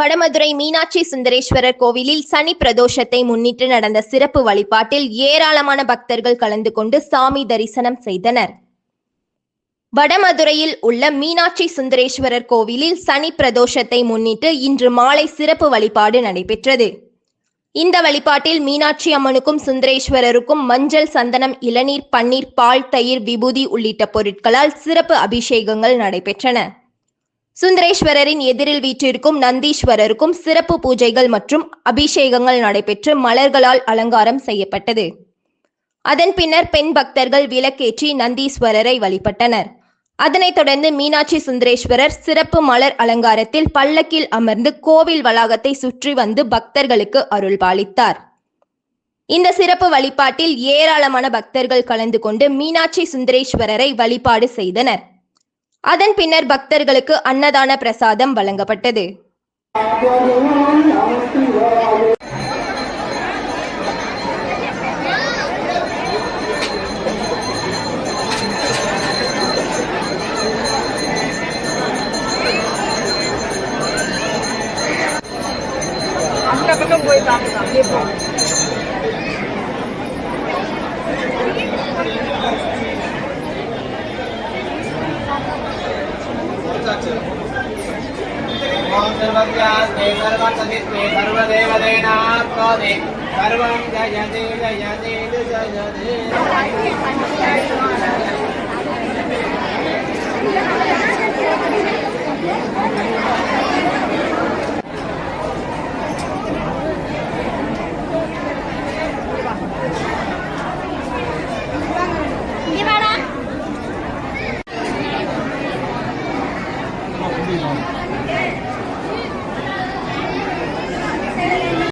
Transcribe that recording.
வடமதுரை மீனாட்சி சுந்தரேஸ்வரர் கோவிலில் சனி பிரதோஷத்தை முன்னிட்டு நடந்த சிறப்பு வழிபாட்டில் ஏராளமான பக்தர்கள் கலந்து கொண்டு சாமி தரிசனம் செய்தனர். வடமதுரையில் உள்ள மீனாட்சி சுந்தரேஸ்வரர் கோவிலில் சனி பிரதோஷத்தை முன்னிட்டு இன்று மாலை சிறப்பு வழிபாடு நடைபெற்றது. இந்த வழிபாட்டில் மீனாட்சி அம்மனுக்கும் சுந்தரேஸ்வரருக்கும் மஞ்சள் சந்தனம் இளநீர் பன்னீர் பால் தயிர் விபூதி உள்ளிட்ட பொருட்களால் சிறப்பு அபிஷேகங்கள் நடைபெற்றன. சுந்தரேஸ்வரரின் எதிரில் வீற்றிருக்கும் நந்தீஸ்வரருக்கும் சிறப்பு பூஜைகள் மற்றும் அபிஷேகங்கள் நடைபெற்று மலர்களால் அலங்காரம் செய்யப்பட்டது. அதன் பின்னர் பெண் பக்தர்கள் விளக்கேற்றி நந்தீஸ்வரரை வழிபட்டனர். அதனைத் தொடர்ந்து மீனாட்சி சுந்தரேஸ்வரர் சிறப்பு மலர் அலங்காரத்தில் பல்லக்கில் அமர்ந்து கோவில் வளாகத்தை சுற்றி வந்து பக்தர்களுக்கு அருள்பாலித்தார். இந்த சிறப்பு வழிபாட்டில் ஏராளமான பக்தர்கள் கலந்து கொண்டு மீனாட்சி சுந்தரேஸ்வரரை வழிபாடு செய்தனர். அதன் பின்னர் பக்தர்களுக்கு அன்னதான பிரசாதம் வழங்கப்பட்டது. போய் பார்க்கலாம். सर्वव्यास्ते सर्वसदित्वे सर्वदेवदेनात्मदे सर्वं जयते जयते जयते